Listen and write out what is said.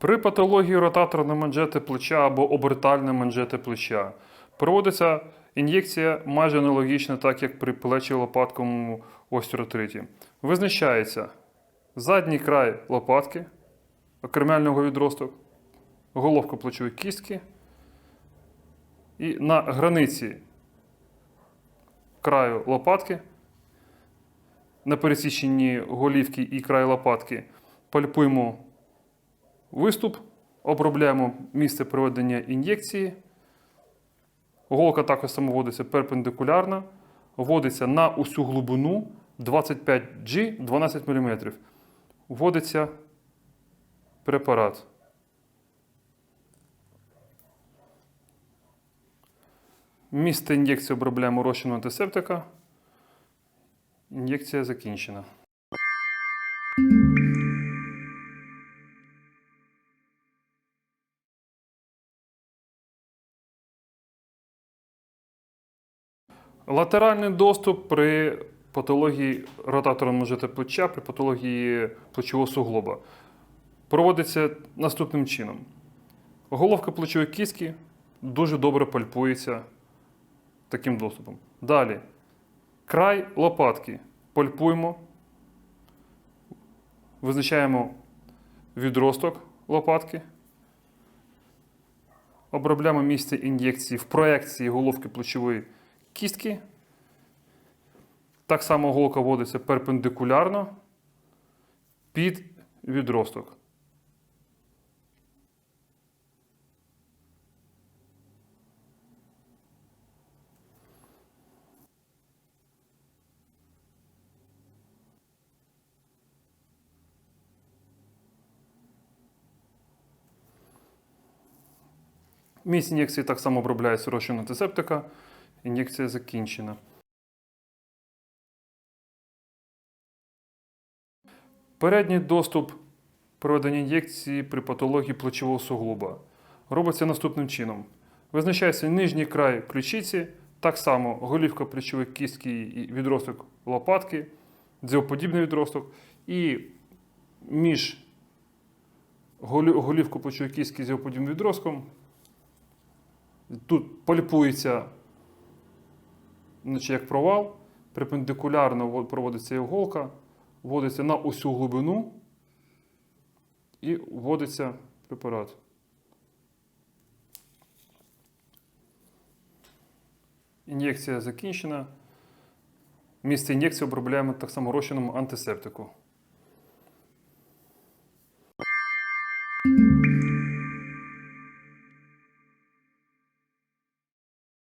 При патології ротаторної манжети плеча або обертальної манжети плеча проводиться ін'єкція майже аналогічна, так як при плечі-лопатковому остеоартриті. Визначається задній край лопатки, окремельного відросток, головка плечової кістки і на границі краю лопатки, на пересіченні голівки і краю лопатки пальпуємо виступ, обробляємо місце проведення ін'єкції. Голка також самоводиться перпендикулярно, вводиться на усю глибину 25G 12 мм. Вводиться препарат. Місце ін'єкції обробляємо розчином антисептика. Ін'єкція закінчена. Латеральний доступ при патології ротаторного манжета плеча, при патології плечового суглоба проводиться наступним чином. Головка плечової кістки дуже добре пальпується таким доступом. Далі. Край лопатки пальпуємо, визначаємо відросток лопатки, обробляємо місце ін'єкції в проекції головки плечової кістки. Так само голка вводиться перпендикулярно під відросток. Місць ін'єкції так само обробляється розчин антисептика. Ін'єкція закінчена. Передній доступ проведення ін'єкції при патології плечового суглоба робиться наступним чином. Визначається нижній край ключиці, так само голівка плечової кістки і відросток лопатки, дзьоподібний відросток, і між голівкою плечової кістки і дзьоподібним відростком тут пальпується наче як провал, перпендикулярно проводиться іголка, вводиться на усю глибину і вводиться препарат. Ін'єкція закінчена. Місце ін'єкції обробляємо так само розчином антисептику.